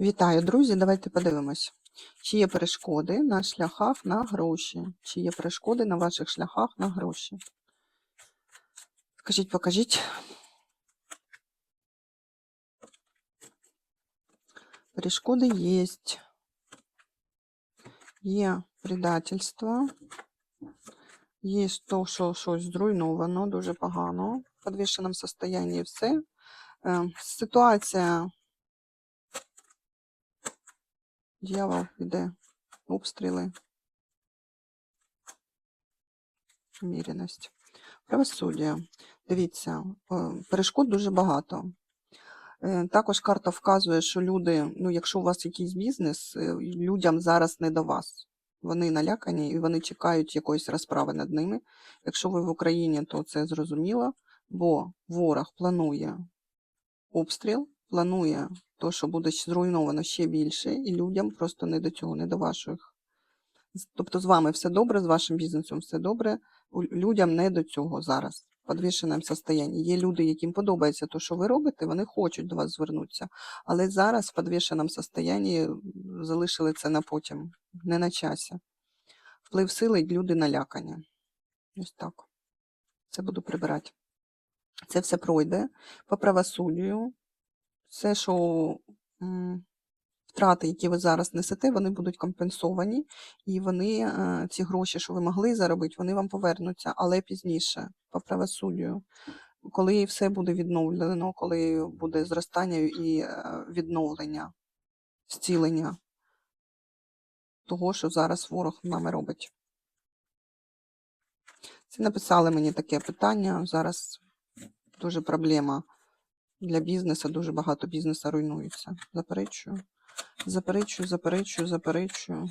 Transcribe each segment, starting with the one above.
Вітаю, друзі! Давайте подивимось, чи є перешкоди на шляхах на гроші. Чи є перешкоди на ваших шляхах на гроші? Скажіть, покажіть. Перешкоди є. Є предательство. Є то, що щось зруйновано, дуже погано. В підвішеному стані все. Е, Ситуація Дьявол іде. Обстріли. Уміреність. Правосуддя. Дивіться, е, перешкод дуже багато. Е, Також карта вказує, що люди, ну, якщо у вас якийсь бізнес, е, людям зараз не до вас. Вони налякані і вони чекають якоїсь розправи над ними. Якщо ви в Україні, то це зрозуміло, бо ворог планує обстріл, планує то, що буде зруйновано ще більше, і людям просто не до цього, не до ваших. Тобто з вами все добре, з вашим бізнесом все добре, людям не до цього зараз. В підвішеному состоянні. Є люди, яким подобається те, що ви робите, вони хочуть до вас звернутися. Але зараз в підвішеному состоянні залишили це на потім, не на часі. Вплив сили люди налякані. Ось так. Це буду прибирати. Це все пройде по правосуддю. Все, що втрати, які ви зараз несете, вони будуть компенсовані, і вони, е, ці гроші, що ви могли заробити, вони вам повернуться, але пізніше, по правосуддю. Коли все буде відновлено, коли буде зростання і е, відновлення, зцілення того, що зараз ворог нами робить. Це написали мені таке питання. Зараз дуже проблема для бізнесу, дуже багато бізнесу руйнується. Заперечую. Заперечую, заперечую, заперечую,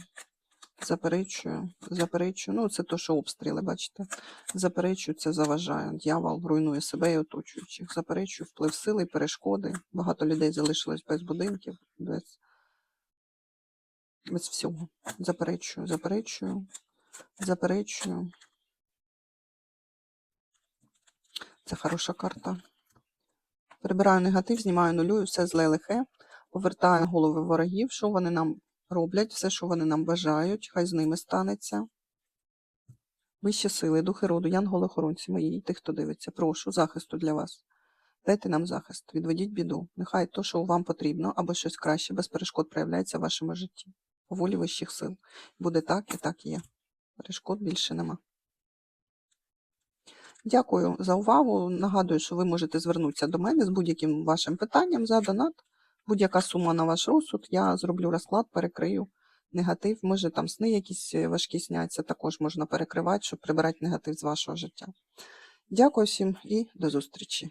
заперечую, заперечую. Ну, це то, що обстріли, бачите. Заперечую, це заважає. Дьявол руйнує себе і оточуючих. Заперечую вплив сили, і перешкоди. Багато людей залишилось без будинків, без, без всього. Заперечую, заперечую, заперечую. Це хороша карта. Прибираю негатив, знімаю нулюю, все зле лихе, повертаю голови ворогів, що вони нам роблять, все, що вони нам бажають, хай з ними станеться. Вищі сили, духи роду, янголи-охоронці мої, і тих, хто дивиться, прошу захисту для вас. Дайте нам захист, відведіть біду. Нехай то, що вам потрібно, або щось краще, без перешкод проявляється в вашому житті. По волі вищих сил. Буде так і так є. Перешкод більше нема. Дякую за увагу. Нагадую, що ви можете звернутися до мене з будь-яким вашим питанням за донат. Будь-яка сума на ваш розсуд. Я зроблю розклад, перекрию негатив. Може там сни якісь е, важкі сняться, також можна перекривати, щоб прибирати негатив з вашого життя. Дякую всім і до зустрічі.